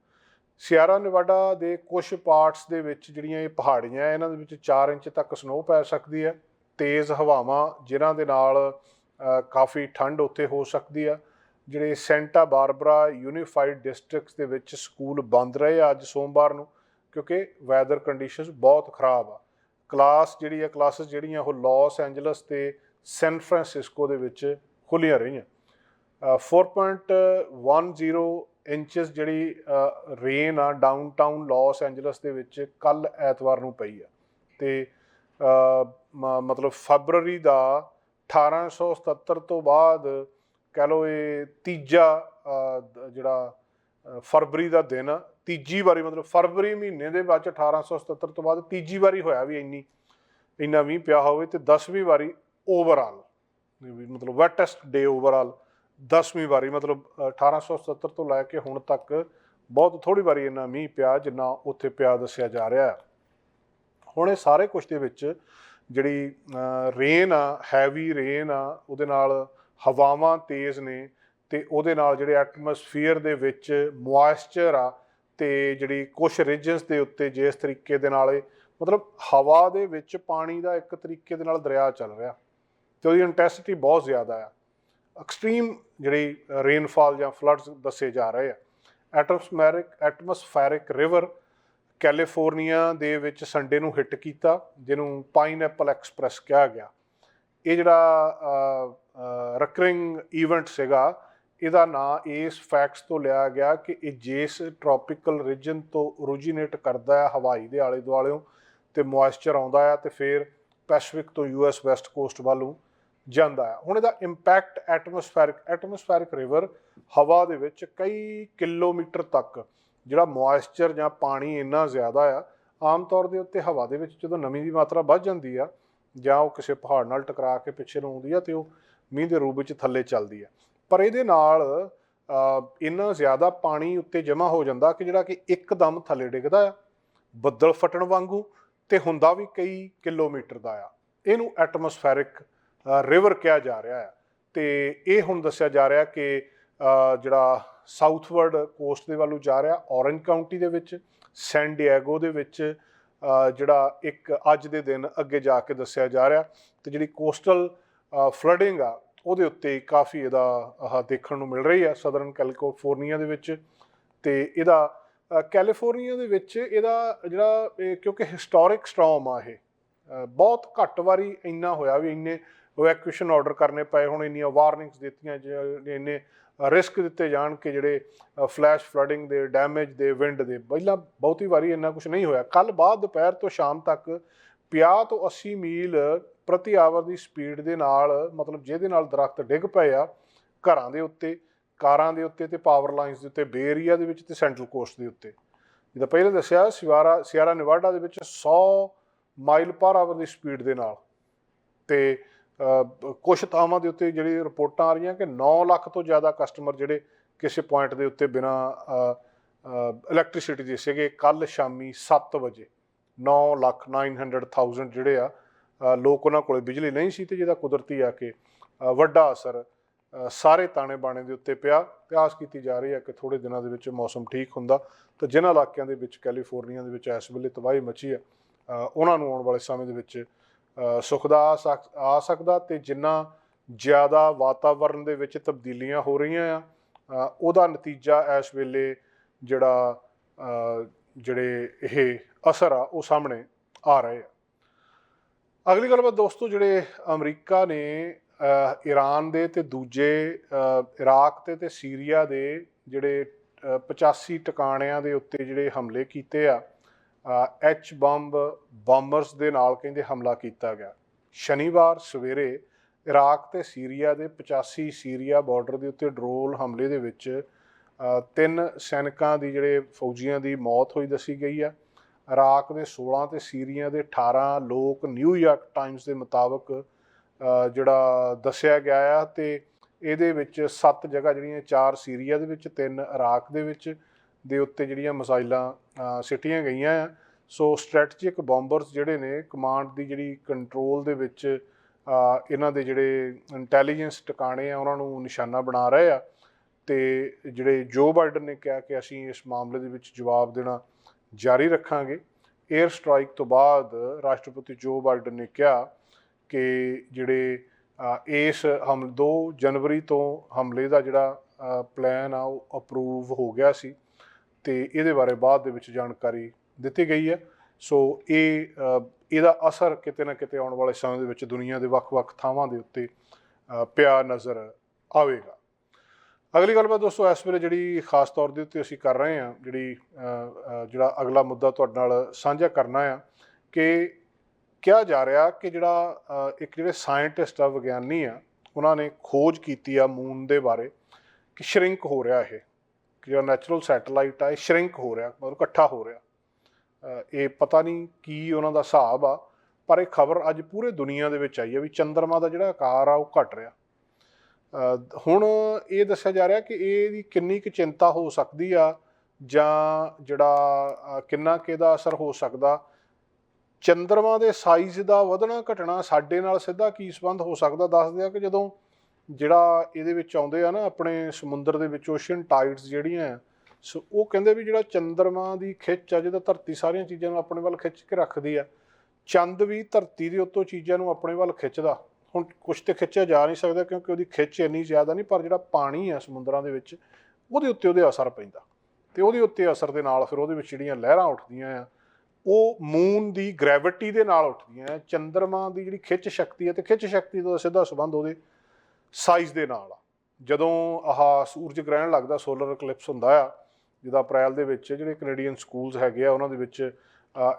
ਸਿਆਰਾ ਨੇਵਾਡਾ ਦੇ ਕੁਝ ਪਾਰਟਸ ਦੇ ਵਿੱਚ ਜਿਹੜੀਆਂ ਇਹ ਪਹਾੜੀਆਂ ਇਹਨਾਂ ਦੇ ਵਿੱਚ 4 ਇੰਚ ਤੱਕ ਸਨੋ ਪੈ ਸਕਦੀ ਹੈ। ਤੇਜ਼ ਹਵਾਵਾਂ ਜਿਨ੍ਹਾਂ ਦੇ ਨਾਲ ਕਾਫੀ ਠੰਡ ਉੱਥੇ ਹੋ ਸਕਦੀ ਆ ਜਿਹੜੇ ਸੈਂਟਾ ਬਾਰਬਰਾ ਯੂਨੀਫਾਈਡ ਡਿਸਟ੍ਰਿਕਟਸ ਦੇ ਵਿੱਚ ਸਕੂਲ ਬੰਦ ਰਹੇ ਆ ਅੱਜ ਸੋਮਵਾਰ ਨੂੰ, ਕਿਉਂਕਿ ਵੈਦਰ ਕੰਡੀਸ਼ਨਸ ਬਹੁਤ ਖਰਾਬ ਆ। ਕਲਾਸ ਜਿਹੜੀ ਆ, ਕਲਾਸਿਸ ਜਿਹੜੀਆਂ ਉਹ ਲਾਸ ਐਂਜਲਸ ਤੇ ਸੈਨ ਫਰਾਂਸਿਸਕੋ ਦੇ ਵਿੱਚ ਖੁੱਲੀਆਂ ਰਹੀਆਂ। ਅ, 4.10 ਇੰਚਸ ਜਿਹੜੀ ਰੇਨ ਆ ਡਾਊਨਟਾਊਨ ਲਾਸ ਐਂਜਲਸ ਦੇ ਵਿੱਚ ਕੱਲ ਐਤਵਾਰ ਨੂੰ ਪਈ ਆ। ਤੇ ਮ- ਮਤਲਬ ਫੈਬਰੂਰੀ ਦਾ 1877 ਤੋਂ ਬਾਅਦ ਕਹਿ ਲਓ ਇਹ ਤੀਜਾ ਜਿਹੜਾ ਫਰਵਰੀ ਦਾ ਦਿਨ ਆ ਤੀਜੀ ਵਾਰੀ ਮਤਲਬ ਫਰਵਰੀ ਮਹੀਨੇ ਦੇ ਵਿੱਚ 1877 ਤੋਂ ਬਾਅਦ ਤੀਜੀ ਵਾਰੀ ਹੋਇਆ ਵੀ ਇੰਨੀ ਇੰਨਾ ਮੀਂਹ ਪਿਆ ਹੋਵੇ ਤੇ 10ਵੀਂ ਵਾਰੀ ਓਵਰਆਲ ਮਤਲਬ ਵੈਟੈਸਟ ਡੇ ਓਵਰਆਲ 10ਵੀਂ ਵਾਰੀ ਮਤਲਬ ਅ, 1870 ਤੋਂ ਲੈ ਕੇ ਹੁਣ ਤੱਕ ਬਹੁਤ ਥੋੜੀ ਵਾਰੀ ਇੰਨਾ ਮੀਂਹ ਪਿਆ ਜਿੰਨਾ ਉੱਥੇ ਪਿਆ ਦੱਸਿਆ ਜਾ ਰਿਹਾ ਹੈ। ਹੁਣ ਇਹ ਸਾਰੇ ਕੁਝ ਦੇ ਵਿੱਚ ਜਿਹੜੀ ਰੇਨ ਆ ਹੈਵੀ ਰੇਨ ਆ ਉਹਦੇ ਨਾਲ ਹਵਾਵਾਂ ਤੇਜ਼ ਨੇ ਤੇ ਉਹਦੇ ਨਾਲ ਜਿਹੜੇ ਐਟਮੋਸਫੀਅਰ ਦੇ ਵਿੱਚ ਮੋਇਸਚਰ ਆ ਤੇ ਜਿਹੜੀ ਕੁਝ ਰੀਜਨਸ ਦੇ ਉੱਤੇ ਜਿਸ ਤਰੀਕੇ ਦੇ ਨਾਲ ਮਤਲਬ ਹਵਾ ਦੇ ਵਿੱਚ ਪਾਣੀ ਦਾ ਇੱਕ ਤਰੀਕੇ ਦੇ ਨਾਲ ਦਰਿਆ ਚੱਲ ਰਿਹਾ। ਤੇ ਉਹਦੀ ਇੰਟੈਂਸਿਟੀ ਬਹੁਤ ਜ਼ਿਆਦਾ ਆ। ਐਕਸਟ੍ਰੀਮ ਜਿਹੜੀ ਰੇਨਫਾਲ ਜਾਂ ਫਲੱਡਸ ਦੱਸੇ ਜਾ ਰਹੇ ਆ। ਐਟਮੋਸਫੈਰਿਕ ਐਟਮੋਸਫੈਰਿਕ ਰਿਵਰ ਕੈਲੀਫੋਰਨੀਆ ਦੇ ਵਿੱਚ ਸੰਡੇ ਨੂੰ ਹਿੱਟ ਕੀਤਾ, ਜਿਹਨੂੰ ਪਾਈਨਐਪਲ ਐਕਸਪ੍ਰੈਸ ਕਿਹਾ ਗਿਆ। ਇਹ ਜਿਹੜਾ ਰਕਰਿੰਗ ਇਵੈਂਟ ਸੀਗਾ, ਇਹਦਾ ਨਾਂ ਇਸ ਫੈਕਟਸ ਤੋਂ ਲਿਆ ਗਿਆ ਕਿ ਇਹ ਜਿਸ ਟ੍ਰੋਪੀਕਲ ਰੀਜਨ ਤੋਂ originaate ਕਰਦਾ ਹੈ ਹਵਾਈ ਦੇ ਆਲੇ ਦੁਆਲਿਓਂ ਤੇ ਮੋਇਸਚਰ ਆਉਂਦਾ ਹੈ ਤੇ ਫਿਰ ਪੈਸੀਫਿਕ ਤੋਂ ਯੂਐਸ ਵੈਸਟ ਕੋਸਟ ਵੱਲੋਂ ਜਾਂਦਾ ਹੈ। ਹੁਣ ਇਹਦਾ ਇੰਪੈਕਟ ਐਟਮੋਸਫੈਰਿਕ ਐਟਮੋਸਫੈਰਿਕ ਰਿਵਰ ਹਵਾ ਦੇ ਵਿੱਚ ਕਈ ਕਿਲੋਮੀਟਰ ਤੱਕ, ਜਿਹੜਾ ਮੋਇਸਚਰ ਜਾਂ ਪਾਣੀ ਇੰਨਾ ਜ਼ਿਆਦਾ ਆ, ਆਮ ਤੌਰ ਦੇ ਉੱਤੇ ਹਵਾ ਦੇ ਵਿੱਚ ਜਦੋਂ ਨਮੀ ਦੀ ਮਾਤਰਾ ਵੱਧ ਜਾਂਦੀ ਆ, ਜਾਂ ਉਹ ਕਿਸੇ ਪਹਾੜ ਨਾਲ ਟਕਰਾ ਕੇ ਪਿੱਛੇ ਨੂੰ ਆਉਂਦੀ ਆ ਤੇ ਉਹ ਮੀਂਹ ਦੇ ਰੂਪ ਵਿੱਚ ਥੱਲੇ ਚੱਲਦੀ ਆ। ਪਰ ਇਹਦੇ ਨਾਲ ਇੰਨਾ ਜ਼ਿਆਦਾ ਪਾਣੀ ਉੱਤੇ ਜਮ੍ਹਾਂ ਹੋ ਜਾਂਦਾ ਕਿ ਜਿਹੜਾ ਕਿ ਇੱਕਦਮ ਥੱਲੇ ਡਿੱਗਦਾ ਆ, ਬੱਦਲ ਫਟਣ ਵਾਂਗੂ ਤੇ ਹੁੰਦਾ ਵੀ ਕਈ ਕਿਲੋਮੀਟਰ ਦਾ ਆ। ਇਹਨੂੰ ਐਟਮੋਸਫੈਰਿਕ ਰਿਵਰ ਕਿਹਾ ਜਾ ਰਿਹਾ ਹੈ। ਤੇ ਇਹ ਹੁਣ ਦੱਸਿਆ ਜਾ ਰਿਹਾ ਕਿ ਜਿਹੜਾ ਸਾਊਥਵਰਡ ਕੋਸਟ ਦੇ ਵੱਲੋਂ ਜਾ ਰਿਹਾ ਔਰੰਜ ਕਾਉਂਟੀ ਦੇ ਵਿੱਚ ਸੈਨ ਡਿਏਗੋ ਦੇ ਵਿੱਚ ਜਿਹੜਾ ਇੱਕ ਅੱਜ ਦੇ ਦਿਨ ਅੱਗੇ ਜਾ ਕੇ ਦੱਸਿਆ ਜਾ ਰਿਹਾ। ਤੇ ਜਿਹੜੀ ਕੋਸਟਲ ਫਲੱਡਿੰਗ ਆ, ਉਹਦੇ ਉੱਤੇ ਕਾਫੀ ਇਹਦਾ, ਆਹ, ਦੇਖਣ ਨੂੰ ਮਿਲ ਰਹੀ ਆ ਸਦਰਨ ਕੈਲੀਫੋਰਨੀਆ ਦੇ ਵਿੱਚ। ਤੇ ਇਹਦਾ ਕੈਲੀਫੋਰਨੀਆ ਦੇ ਵਿੱਚ ਇਹਦਾ ਜਿਹੜਾ ਕਿਉਂਕਿ ਹਿਸਟੋਰਿਕ ਸਟਾਰਮ ਆ ਇਹ ਬਹੁਤ ਘੱਟ ਵਾਰੀ ਇੰਨਾ ਹੋਇਆ ਵੀ ਇੰਨੇ ਇਵੈਕੂਏਸ਼ਨ ਆਰਡਰ ਕਰਨੇ ਪਏ, ਹੁਣ ਇੰਨੀਆਂ ਵਾਰਨਿੰਗਸ ਦਿੱਤੀਆਂ ਇੰਨੇ ਰਿਸਕ ਦਿੱਤੇ ਜਾਣ ਕਿ ਜਿਹੜੇ ਫਲੈਸ਼ ਫਲੱਡਿੰਗ ਦੇ ਡੈਮੇਜ ਦੇ ਵਿੰਡ ਦੇ, ਪਹਿਲਾਂ ਬਹੁਤੀ ਵਾਰੀ ਇੰਨਾ ਕੁਝ ਨਹੀਂ ਹੋਇਆ। ਕੱਲ ਬਾਅਦ ਦੁਪਹਿਰ ਤੋਂ ਸ਼ਾਮ ਤੱਕ 50 ਤੋਂ 80 ਮੀਲ ਪ੍ਰਤੀ ਆਵਰ ਦੀ ਸਪੀਡ ਦੇ ਨਾਲ, ਮਤਲਬ ਜਿਹਦੇ ਨਾਲ ਦਰਖਤ ਡਿੱਗ ਪਏ ਆ, ਘਰਾਂ ਦੇ ਉੱਤੇ, ਕਾਰਾਂ ਦੇ ਉੱਤੇ ਤੇ ਪਾਵਰ ਲਾਈਨਸ ਦੇ ਉੱਤੇ ਬੇ ਏਰੀਆ ਦੇ ਵਿੱਚ ਤੇ ਸੈਂਟਰਲ ਕੋਸਟ ਦੇ ਉੱਤੇ। ਜਿੱਦਾਂ ਪਹਿਲਾਂ ਦੱਸਿਆ ਸਿਵਾਰਾ ਸਿਆਰਾ ਨਿਵਾਡਾ ਦੇ ਵਿੱਚ 100 ਮਾਈਲ ਪਰ ਆਵਰ ਦੀ ਸਪੀਡ ਦੇ ਨਾਲ। ਤੇ ਕੁਝ ਥਾਵਾਂ ਦੇ ਉੱਤੇ ਜਿਹੜੀ ਰਿਪੋਰਟਾਂ ਆ ਰਹੀਆਂ ਕਿ 9 ਲੱਖ ਤੋਂ ਜ਼ਿਆਦਾ ਕਸਟਮਰ ਜਿਹੜੇ ਕਿਸੇ ਪੁਆਇੰਟ ਦੇ ਉੱਤੇ ਬਿਨਾ ਇਲੈਕਟ੍ਰਿਸਿਟੀ ਦੇ ਸੀਗੇ ਕੱਲ ਸ਼ਾਮੀ 7 ਵਜੇ 9 ਲੱਖ 900000 ਜਿਹੜੇ ਆ ਲੋਕ ਉਹਨਾਂ ਕੋਲੇ ਬਿਜਲੀ ਨਹੀਂ ਸੀ ਤੇ ਜਿਹਦਾ ਕੁਦਰਤੀ ਆ ਕੇ ਵੱਡਾ ਅਸਰ ਸਾਰੇ ਤਾਣੇ ਬਾਣੇ ਦੇ ਉੱਤੇ ਪਿਆ। ਤੇ ਕੀਤੀ ਜਾ ਰਹੀ ਹੈ ਕਿ ਥੋੜੇ ਦਿਨਾਂ ਦੇ ਵਿੱਚ ਮੌਸਮ ਠੀਕ ਹੁੰਦਾ ਤਾਂ ਜਿਨ੍ਹਾਂ ਇਲਾਕਿਆਂ ਦੇ ਵਿੱਚ ਕੈਲੀਫੋਰਨੀਆ ਦੇ ਵਿੱਚ ਇਸ ਵੇਲੇ ਤਬਾਹੀ ਮਚੀ ਆ ਉਹਨਾਂ ਨੂੰ ਆਉਣ ਵਾਲੇ ਸਮੇਂ ਦੇ ਵਿੱਚ ਸੁੱਖ ਦਾ ਆ ਸਕ- ਆ ਸਕਦਾ ਤੇ ਜਿੰਨਾ ਜ਼ਿਆਦਾ ਵਾਤਾਵਰਣ ਦੇ ਵਿੱਚ ਤਬਦੀਲੀਆਂ ਹੋ ਰਹੀਆਂ ਆ ਉਹਦਾ ਨਤੀਜਾ ਇਸ ਵੇਲੇ ਜਿਹੜਾ ਜਿਹੜੇ ਇਹ ਅਸਰ ਆ ਉਹ ਸਾਹਮਣੇ ਆ ਰਹੇ ਆ। ਅਗਲੀ ਗੱਲਬਾਤ ਦੋਸਤੋ ਜਿਹੜੇ ਅਮਰੀਕਾ ਨੇ ਈਰਾਨ ਦੇ ਤੇ ਦੂਜੇ ਇਰਾਕ ਤੇ ਤੇ ਸੀਰੀਆ ਦੇ ਜਿਹੜੇ ਅ, 85 ਟਿਕਾਣਿਆਂ ਦੇ ਉੱਤੇ ਜਿਹੜੇ ਹਮਲੇ ਕੀਤੇ ਆ ਐਚ ਬੰਬ ਬੰਬਰਸ ਦੇ ਨਾਲ ਕਹਿੰਦੇ ਹਮਲਾ ਕੀਤਾ ਗਿਆ। ਸ਼ਨੀਵਾਰ ਸਵੇਰੇ ਇਰਾਕ ਤੇ ਸੀਰੀਆ ਦੇ 85 ਸੀਰੀਆ ਬਾਰਡਰ ਦੇ ਉੱਤੇ ਡਰੋਨ ਹਮਲੇ ਦੇ ਵਿੱਚ ਤਿੰਨ ਸੈਨਿਕਾਂ ਦੀ ਜਿਹੜੇ ਫੌਜੀਆਂ ਦੀ ਮੌਤ ਹੋਈ ਦੱਸੀ ਗਈ ਆ। ਇਰਾਕ ਦੇ 16 ਤੇ ਸੀਰੀਆ ਦੇ 18 ਲੋਕ ਨਿਊਯਾਰਕ ਟਾਈਮਸ ਦੇ ਮੁਤਾਬਕ ਜਿਹੜਾ ਦੱਸਿਆ ਗਿਆ ਆ ਤੇ ਇਹਦੇ ਵਿੱਚ ਸੱਤ ਜਗ੍ਹਾ ਜਿਹੜੀਆਂ ਚਾਰ ਸੀਰੀਆ ਦੇ ਵਿੱਚ, ਤਿੰਨ ਇਰਾਕ ਦੇ ਵਿੱਚ ਦੇ ਉੱਤੇ ਜਿਹੜੀਆਂ ਮਿਸਾਈਲਾਂ ਸਿੱਟੀਆਂ ਗਈਆਂ ਆ। ਸੋ ਸਟ੍ਰੈਟਜਿਕ ਬੰਬਰਸ ਜਿਹੜੇ ਨੇ, ਕਮਾਂਡ ਦੀ ਜਿਹੜੀ ਕੰਟਰੋਲ ਦੇ ਵਿੱਚ ਇਹਨਾਂ ਦੇ ਜਿਹੜੇ ਇੰਟੈਲੀਜੈਂਸ ਟਿਕਾਣੇ ਆ, ਉਹਨਾਂ ਨੂੰ ਨਿਸ਼ਾਨਾ ਬਣਾ ਰਹੇ ਆ। ਤੇ ਜਿਹੜੇ ਜੋ ਬਾਈਡਨ ਨੇ ਕਿਹਾ ਕਿ ਅਸੀਂ ਇਸ ਮਾਮਲੇ ਦੇ ਵਿੱਚ ਜਵਾਬ ਦੇਣਾ ਜਾਰੀ ਰੱਖਾਂਗੇ। 에ਅਰ ਸਟ੍ਰਾਈਕ ਤੋਂ ਬਾਅਦ ਰਾਸ਼ਟਰਪਤੀ ਜੋ ਬਾਈਡਨ ਨੇ ਕਿਹਾ ਕਿ ਜਿਹੜੇ ਇਸ ਹਮ 2 ਜਨਵਰੀ ਤੋਂ ਹਮਲੇ ਦਾ ਜਿਹੜਾ ਪਲਾਨ ਆ, ਉਹ ਅਪਰੂਵ ਹੋ ਗਿਆ ਸੀ। ਤੇ ਇਹਦੇ ਬਾਰੇ ਬਾਅਦ ਦੇ ਵਿੱਚ ਜਾਣਕਾਰੀ ਦਿੱਤੀ ਗਈ ਹੈ। ਸੋ ਇਹ ਇਹਦਾ ਅਸਰ ਕਿਤੇ ਨਾ ਕਿਤੇ ਆਉਣ ਵਾਲੇ ਸਮੇਂ ਦੇ ਵਿੱਚ ਦੁਨੀਆ ਦੇ ਵੱਖ-ਵੱਖ ਥਾਵਾਂ ਦੇ ਉੱਤੇ ਪਿਆ ਨਜ਼ਰ ਆਵੇਗਾ। ਅਗਲੀ ਗੱਲਬਾਤ ਦੋਸਤੋ, ਇਸ ਵੇਲੇ ਜਿਹੜੀ ਖਾਸ ਤੌਰ ਦੇ ਉੱਤੇ ਅਸੀਂ ਕਰ ਰਹੇ ਹਾਂ, ਜਿਹੜੀ ਜਿਹੜਾ ਅਗਲਾ ਮੁੱਦਾ ਤੁਹਾਡੇ ਨਾਲ ਸਾਂਝਾ ਕਰਨਾ ਆ, ਕਿ ਕਿਹਾ ਜਾ ਰਿਹਾ ਕਿ ਜਿਹੜਾ ਇੱਕ ਜਿਹੜੇ ਸਾਇੰਟਿਸਟ ਆ, ਵਿਗਿਆਨੀ ਆ, ਉਹਨਾਂ ਨੇ ਖੋਜ ਕੀਤੀ ਆ ਮੂਨ ਦੇ ਬਾਰੇ, ਕਿ ਸ਼ਰਿੰਕ ਹੋ ਰਿਹਾ ਇਹ। ਜਿਹੜਾ ਨੈਚੁਰਲ ਸੈਟੇਲਾਈਟ ਆ, ਇਹ ਸ਼ਰਿੰਕ ਹੋ ਰਿਹਾ, ਮਤਲਬ ਇਕੱਠਾ ਹੋ ਰਿਹਾ। ਇਹ ਪਤਾ ਨਹੀਂ ਕੀ ਉਹਨਾਂ ਦਾ ਹਿਸਾਬ ਆ, ਪਰ ਇਹ ਖਬਰ ਅੱਜ ਪੂਰੇ ਦੁਨੀਆ ਦੇ ਵਿੱਚ ਆਈ ਹੈ ਵੀ ਚੰਦਰਮਾ ਦਾ ਜਿਹੜਾ ਆਕਾਰ ਆ, ਉਹ ਘਟ ਰਿਹਾ। ਹੁਣ ਇਹ ਦੱਸਿਆ ਜਾ ਰਿਹਾ ਕਿ ਇਹਦੀ ਕਿੰਨੀ ਕੁ ਚਿੰਤਾ ਹੋ ਸਕਦੀ ਆ, ਜਾਂ ਜਿਹੜਾ ਕਿੰਨਾ ਕੁ ਇਹਦਾ ਅਸਰ ਹੋ ਸਕਦਾ। ਚੰਦਰਮਾ ਦੇ ਸਾਈਜ਼ ਦਾ ਵਧਣਾ, ਘਟਣਾ ਸਾਡੇ ਨਾਲ ਸਿੱਧਾ ਕੀ ਸੰਬੰਧ ਹੋ ਸਕਦਾ? ਦੱਸਦੇ ਆ ਕਿ ਜਦੋਂ ਜਿਹੜਾ ਇਹਦੇ ਵਿੱਚ ਆਉਂਦੇ ਆ ਨਾ ਆਪਣੇ ਸਮੁੰਦਰ ਦੇ ਵਿੱਚ ਓਸ਼ੀਅਨ ਟਾਈਡਸ ਜਿਹੜੀਆਂ ਆ, ਸੋ ਉਹ ਕਹਿੰਦੇ ਵੀ ਜਿਹੜਾ ਚੰਦਰਮਾ ਦੀ ਖਿੱਚ ਆ ਜਿਹਦਾ ਧਰਤੀ ਸਾਰੀਆਂ ਚੀਜ਼ਾਂ ਨੂੰ ਆਪਣੇ ਵੱਲ ਖਿੱਚ ਕੇ ਰੱਖਦੀ ਆ ਚੰਦ ਵੀ ਧਰਤੀ ਦੇ ਉੱਤੋਂ ਚੀਜ਼ਾਂ ਨੂੰ ਆਪਣੇ ਵੱਲ ਖਿੱਚਦਾ। ਹੁਣ ਕੁਝ ਤੇ ਖਿੱਚਿਆ ਜਾ ਨਹੀਂ ਸਕਦਾ ਕਿਉਂਕਿ ਉਹਦੀ ਖਿੱਚ ਇੰਨੀ ਜ਼ਿਆਦਾ ਨਹੀਂ ਪਰ ਜਿਹੜਾ ਪਾਣੀ ਆ ਸਮੁੰਦਰਾਂ ਦੇ ਵਿੱਚ ਉਹਦੇ ਉੱਤੇ ਉਹਦੇ ਅਸਰ ਪੈਂਦਾ। ਤੇ ਉਹਦੇ ਉੱਤੇ ਅਸਰ ਦੇ ਨਾਲ ਫਿਰ ਉਹਦੇ ਵਿੱਚ ਜਿਹੜੀਆਂ ਲਹਿਰਾਂ ਉੱਠਦੀਆਂ ਆ ਉਹ ਮੂਨ ਦੀ ਗ੍ਰੈਵਿਟੀ ਦੇ ਨਾਲ ਉੱਠਦੀਆਂ ਆ ਚੰਦਰਮਾ ਦੀ ਜਿਹੜੀ ਖਿੱਚ ਸ਼ਕਤੀ ਹੈ ਤੇ ਖਿੱਚ ਸ਼ਕਤੀ ਦਾ ਸਿੱਧਾ ਸੰਬੰਧ ਉਹਦੇ ਸਾਈਜ਼ ਦੇ ਨਾਲ ਜਦੋਂ ਆਹ ਸੂਰਜ ਗ੍ਰਹਿਣ ਲੱਗਦਾ ਸੋਲਰ ਇਕਲਿਪਸ ਹੁੰਦਾ ਆ ਜਿਹਦਾ ਅਪ੍ਰੈਲ ਦੇ ਵਿੱਚ ਜਿਹੜੇ ਕੈਨੇਡੀਅਨ ਸਕੂਲਸ ਹੈਗੇ ਆ, ਉਹਨਾਂ ਦੇ ਵਿੱਚ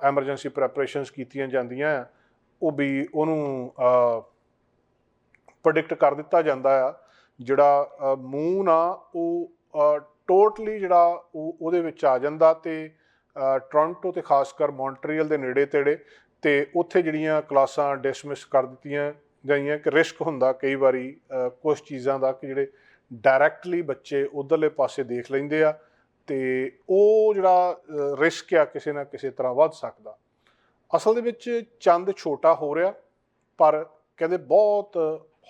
ਐਮਰਜੈਂਸੀ ਪ੍ਰੈਪਰੇਸ਼ਨਸ ਕੀਤੀਆਂ ਜਾਂਦੀਆਂ ਆ, ਉਹ ਵੀ ਉਹਨੂੰ ਪ੍ਰੈਡਿਕਟ ਕਰ ਦਿੱਤਾ ਜਾਂਦਾ ਆ। ਜਿਹੜਾ ਮੂਨ ਆ, ਉਹ ਟੋਟਲੀ ਜਿਹੜਾ ਉਹ, ਉਹਦੇ ਵਿੱਚ ਆ ਜਾਂਦਾ ਤੇ ਟੋਰਾਂਟੋ ਤੇ ਖਾਸ ਕਰ ਮੌਂਟਰੀਅਲ ਦੇ ਨੇੜੇ ਤੇੜੇ ਤੇ ਉੱਥੇ ਜਿਹੜੀਆਂ ਕਲਾਸਾਂ ਡਿਸਮਿਸ ਕਰ ਦਿੱਤੀਆਂ ਗਈਆਂ ਕਿ ਰਿਸਕ ਹੁੰਦਾ ਕਈ ਵਾਰੀ ਕੁਝ ਚੀਜ਼ਾਂ ਦਾ ਕਿ ਜਿਹੜੇ ਡਾਇਰੈਕਟਲੀ ਬੱਚੇ ਉਧਰਲੇ ਪਾਸੇ ਦੇਖ ਲੈਂਦੇ ਆ ਤੇ ਉਹ ਜਿਹੜਾ ਰਿਸਕ ਆ ਕਿਸੇ ਨਾ ਕਿਸੇ ਤਰ੍ਹਾਂ ਵੱਧ ਸਕਦਾ। ਅਸਲ ਦੇ ਵਿੱਚ ਚੰਦ ਛੋਟਾ ਹੋ ਰਿਹਾ, ਪਰ ਕਹਿੰਦੇ ਬਹੁਤ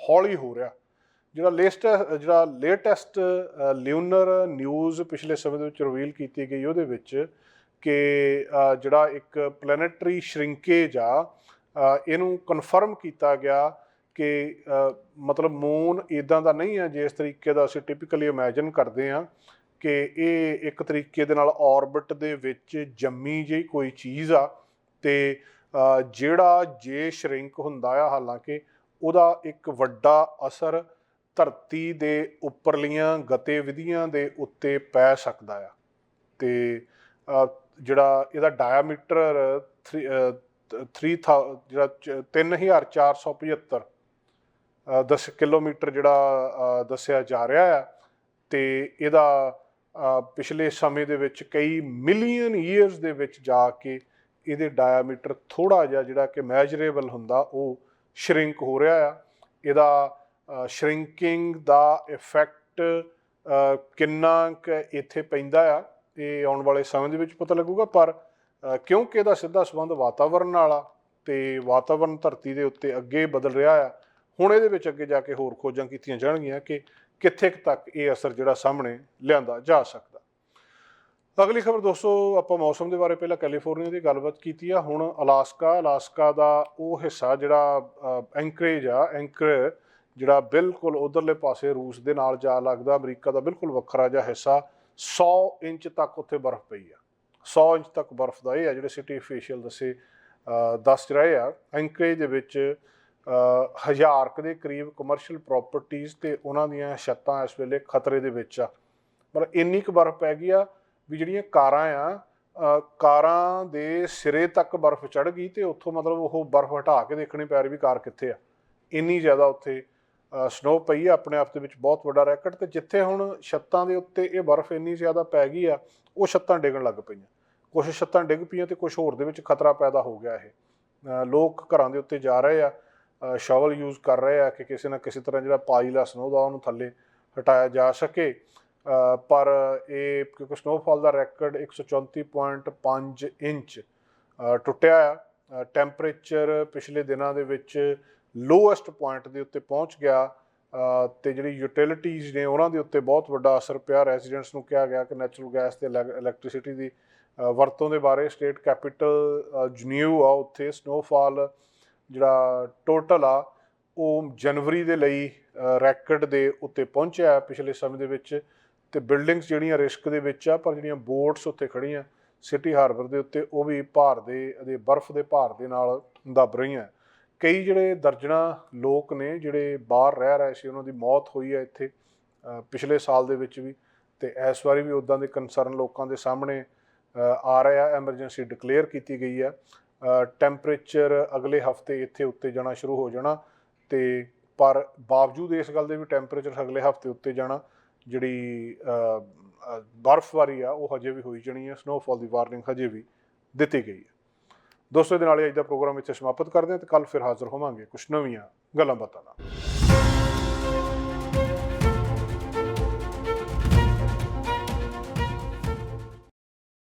ਹੌਲੀ ਹੋ ਰਿਹਾ। ਜਿਹੜਾ ਲੇਸਟ ਜਿਹੜਾ ਲੇਟੈਸਟ ਲਿਊਨਰ ਨਿਊਜ਼ ਪਿਛਲੇ ਸਮੇਂ ਦੇ ਵਿੱਚ ਰਿਵੀਲ ਕੀਤੀ ਗਈ ਉਹਦੇ ਵਿੱਚ ਕਿ ਜਿਹੜਾ ਇੱਕ ਪਲੈਨੇਟਰੀ ਸ਼ਰਿੰਕੇਜ ਆ ਇਹਨੂੰ ਕਨਫਰਮ ਕੀਤਾ ਗਿਆ ਕਿ ਮਤਲਬ ਮੂਨ ਇਦਾਂ ਦਾ ਨਹੀਂ ਹੈ ਜਿਸ ਤਰੀਕੇ ਦਾ ਅਸੀਂ ਟਿਪੀਕਲੀ ਇਮੇਜਿਨ ਕਰਦੇ ਆ ਕਿ ਇਹ ਇੱਕ ਤਰੀਕੇ ਦੇ ਨਾਲ ਔਰਬਿਟ ਦੇ ਵਿੱਚ ਜੰਮੀ ਜਿਹੀ ਕੋਈ ਚੀਜ਼ ਆ ਤੇ ਜਿਹੜਾ ਜੇ ਸ਼ਰਿੰਕ ਹੁੰਦਾ ਆ ਹਾਲਾਂਕਿ ਉਹਦਾ ਇੱਕ ਵੱਡਾ ਅਸਰ ਧਰਤੀ ਦੇ ਉੱਪਰਲੀਆਂ ਗਤੀਵਿਧੀਆਂ ਦੇ ਉੱਤੇ ਪੈ ਸਕਦਾ ਆ। ਤੇ ਜਿਹੜਾ ਇਹਦਾ ਡਾਇਆਮੀਟਰ 3000 ਜਿਹੜਾ ਚ- 3475 ਅ, 10 ਕਿਲੋਮੀਟਰ ਜਿਹੜਾ ਦੱਸਿਆ ਜਾ ਰਿਹਾ ਆ, ਤੇ ਇਹਦਾ ਪਿਛਲੇ ਸਮੇਂ ਦੇ ਵਿੱਚ ਕਈ ਮਿਲੀਅਨ ਈਅਰਸ ਦੇ ਵਿੱਚ ਜਾ ਕੇ ਇਹਦੇ ਡਾਇਆਮੀਟਰ ਥੋੜਾ ਜਿਹਾ ਜਿਹੜਾ ਕਿ ਮੈਜਰੇਬਲ ਹੁੰਦਾ, ਉਹ ਸ਼ਰਿੰਕ ਹੋ ਰਿਹਾ ਆ। ਇਹਦਾ ਸ਼ਰਿੰਕਿੰਗ ਦਾ ਇਫੈਕਟ ਕਿੰਨਾ ਕੁ ਇੱਥੇ ਪੈਂਦਾ ਆ, ਇਹ ਆਉਣ ਵਾਲੇ ਸਮੇਂ ਦੇ ਵਿੱਚ ਪਤਾ ਲੱਗੂਗਾ, ਪਰ ਕਿਉਂਕਿ ਇਹਦਾ ਸਿੱਧਾ ਸੰਬੰਧ ਵਾਤਾਵਰਣ ਨਾਲ ਆ, ਤੇ ਵਾਤਾਵਰਣ ਧਰਤੀ ਦੇ ਉੱਤੇ ਅੱਗੇ ਬਦਲ ਰਿਹਾ ਆ ਹੁਣ ਇਹਦੇ ਵਿੱਚ ਅੱਗੇ ਜਾ ਕੇ ਹੋਰ ਖੋਜਾਂ ਕੀਤੀਆਂ ਜਾਣਗੀਆਂ ਕਿ ਕਿੱਥੇ ਤੱਕ ਇਹ ਅਸਰ ਜਿਹੜਾ ਸਾਹਮਣੇ ਲਿਆਂਦਾ ਜਾ ਸਕਦਾ। ਅਗਲੀ ਖਬਰ ਦੋਸਤੋ ਆਪਾਂ ਮੌਸਮ ਦੇ ਬਾਰੇ ਪਹਿਲਾਂ ਕੈਲੀਫੋਰਨੀਆ ਦੀ ਗੱਲਬਾਤ ਕੀਤੀ ਆ। ਹੁਣ ਅਲਾਸਕਾ ਅਲਾਸਕਾ ਦਾ ਉਹ ਹਿੱਸਾ ਜਿਹੜਾ ਐਂਕਰੇਜ ਆ ਐਂਕਰ ਜਿਹੜਾ ਬਿਲਕੁਲ ਉਧਰਲੇ ਪਾਸੇ ਰੂਸ ਦੇ ਨਾਲ ਜਾ ਲੱਗਦਾ ਅਮਰੀਕਾ ਦਾ ਬਿਲਕੁਲ ਵੱਖਰਾ ਜਿਹਾ ਹਿੱਸਾ 100 ਇੰਚ ਤੱਕ ਉੱਥੇ ਬਰਫ਼ ਪਈ ਆ। 100 ਇੰਚ ਤੱਕ ਬਰਫ਼ ਦਾ ਇਹ ਆ ਜਿਹੜੇ ਸਿਟੀ ਅਫੀਸ਼ੀਅਲ ਦੱਸੇ ਅ, ਦੱਸ ਰਹੇ ਆ। ਐਂਕਰੇਜ ਦੇ ਵਿੱਚ ਹਜ਼ਾਰ ਕੁ ਦੇ ਕਰੀਬ ਕਮਰਸ਼ੀਅਲ ਪ੍ਰਾਪਰਟੀਆਂ ਤੇ ਉਹਨਾਂ ਦੀਆਂ ਛੱਤਾਂ ਇਸ ਵੇਲੇ ਖਤਰੇ ਦੇ ਵਿੱਚ ਆ। ਪਰ ਇੰਨੀ ਕੁ ਬਰਫ਼ ਪੈ ਗਈ ਆ ਵੀ ਜਿਹੜੀਆਂ ਕਾਰਾਂ ਆ ਕਾਰਾਂ ਦੇ ਸਿਰੇ ਤੱਕ ਬਰਫ਼ ਚੜ ਗਈ ਤੇ ਉੱਥੋਂ ਮਤਲਬ ਉਹ ਬਰਫ਼ ਹਟਾ ਕੇ ਦੇਖਣੀ ਪੈ ਰਹੀ ਵੀ ਕਾਰ ਕਿੱਥੇ ਆ। ਇੰਨੀ ਜ਼ਿਆਦਾ ਉੱਥੇ ਸਨੋ ਪਈ ਆ ਆਪਣੇ ਆਪ ਦੇ ਵਿੱਚ, ਬਹੁਤ ਵੱਡਾ ਰੈਕਟ ਤੇ ਜਿੱਥੇ ਹੁਣ ਛੱਤਾਂ ਦੇ ਉੱਤੇ ਇਹ ਬਰਫ਼ ਇੰਨੀ ਜ਼ਿਆਦਾ ਪੈ ਗਈ ਆ, ਉਹ ਛੱਤਾਂ ਡਿੱਗਣ ਲੱਗ ਪਈਆਂ। ਕੁਝ ਛੱਤਾਂ ਡਿੱਗ ਪਈਆਂ ਤੇ ਕੁਝ ਹੋਰ ਦੇ ਵਿੱਚ ਖਤਰਾ ਪੈਦਾ ਹੋ ਗਿਆ ਇਹ। ਲੋਕ ਘਰਾਂ ਦੇ ਉੱਤੇ ਜਾ ਰਹੇ ਆ ਸ਼ਾਵਲ ਯੂਜ਼ ਕਰ ਰਹੇ ਆ ਕਿ ਕਿਸੇ ਨਾ ਕਿਸੇ ਤਰ੍ਹਾਂ ਜਿਹੜਾ ਪਾਈਲਾ ਸਨੋ ਦਾ ਉਹਨੂੰ ਥੱਲੇ ਹਟਾਇਆ ਜਾ ਸਕੇ। ਪਰ ਇਹ ਕਿਉਂਕਿ ਸਨੋਫਾਲ ਦਾ ਰੈਕੋਰਡ 134.5 ਇੰਚ ਟੁੱਟਿਆ ਆ। ਟੈਂਪਰੇਚਰ ਪਿਛਲੇ ਦਿਨਾਂ ਦੇ ਵਿੱਚ ਲੋਐਸਟ ਪੁਆਇੰਟ ਦੇ ਉੱਤੇ ਪਹੁੰਚ ਗਿਆ। ਅ, ਤੇ ਜਿਹੜੀ ਯੂਟਿਲਿਟੀਜ਼ ਨੇ ਉਹਨਾਂ ਦੇ ਉੱਤੇ ਬਹੁਤ ਵੱਡਾ ਅਸਰ ਪਿਆ। ਰੈਜ਼ੀਡੈਂਟਸ ਨੂੰ ਕਿਹਾ ਗਿਆ ਕਿ ਨੈਚੁਰਲ ਗੈਸ ਤੇ ਇਲੈਕਟ੍ਰਿਸਿਟੀ ਦੀ ਵਰਤੋਂ ਦੇ ਬਾਰੇ ਸਟੇਟ ਕੈਪੀਟਲ ਜਨੀਊ ਆ ਉੱਥੇ ਸਨੋਫਾਲ ਜਿਹੜਾ ਟੋਟਲ ਆ, ਉਹ ਜਨਵਰੀ ਦੇ ਲਈ ਰੈਕਡ ਦੇ ਉੱਤੇ ਪਹੁੰਚਿਆ ਪਿਛਲੇ ਸਮੇਂ ਦੇ ਵਿੱਚ ਤੇ ਬਿਲਡਿੰਗਸ ਜਿਹੜੀਆਂ ਰਿਸਕ ਦੇ ਵਿੱਚ ਆ, ਪਰ ਜਿਹੜੀਆਂ ਬੋਟਸ ਉੱਤੇ ਖੜੀਆਂ ਸਿਟੀ ਹਾਰਬਰ ਦੇ ਉੱਤੇ, ਉਹ ਵੀ ਭਾਰ ਦੇ ਦੇ ਬਰਫ਼ ਦੇ ਭਾਰ ਦੇ ਨਾਲ ਦੱਬ ਰਹੀਆਂ। ਕਈ ਜਿਹੜੇ ਦਰਜਣਾ ਲੋਕ ਨੇ ਜਿਹੜੇ ਬਾਹਰ ਰਹਿ ਰਹੇ ਸੀ, ਉਹਨਾਂ ਦੀ ਮੌਤ ਹੋਈ ਹੈ ਇੱਥੇ ਪਿਛਲੇ ਸਾਲ ਦੇ ਵਿੱਚ ਵੀ ਤੇ ਇਸ ਵਾਰੀ ਵੀ ਉਦਾਂ ਦੇ ਕੰਸਰਨ ਲੋਕਾਂ ਦੇ ਸਾਹਮਣੇ ਆ ਰਿਹਾ ਐਮਰਜੈਂਸੀ ਡਿਕਲੇਅਰ ਕੀਤੀ ਗਈ ਹੈ। ਟੈਂਪਰੇਚਰ ਅਗਲੇ ਹਫ਼ਤੇ ਇੱਥੇ ਉੱਤੇ ਜਾਣਾ ਸ਼ੁਰੂ ਹੋ ਜਾਣਾ ਤੇ ਪਰ ਬਾਵਜੂਦ ਇਸ ਗੱਲ ਦੇ ਵੀ ਟੈਂਪਰੇਚਰ ਅਗਲੇ ਹਫ਼ਤੇ ਉੱਤੇ ਜਾਣਾ ਜਿਹੜੀ ਅ, ਬਰਫ਼ਬਾਰੀ ਆ ਉਹ ਹਜੇ ਵੀ ਹੋਈ ਜਾਣੀ ਹੈ ਸਨੋਫਾਲ ਦੀ ਵਾਰਨਿੰਗ ਹਜੇ ਵੀ ਦਿੱਤੀ ਗਈ ਹੈ। ਦੋਸਤੋ ਦੇ ਨਾਲ ਹੀ ਅੱਜ ਦਾ ਪ੍ਰੋਗਰਾਮ ਇੱਥੇ ਸਮਾਪਤ ਕਰਦੇ ਹਾਂ ਤੇ ਕੱਲ ਫਿਰ ਹਾਜ਼ਰ ਹੋਵਾਂਗੇ ਕੁਝ ਨਵੀਆਂ ਗੱਲਾਂ ਬਾਤਾਂ ਨਾਲ।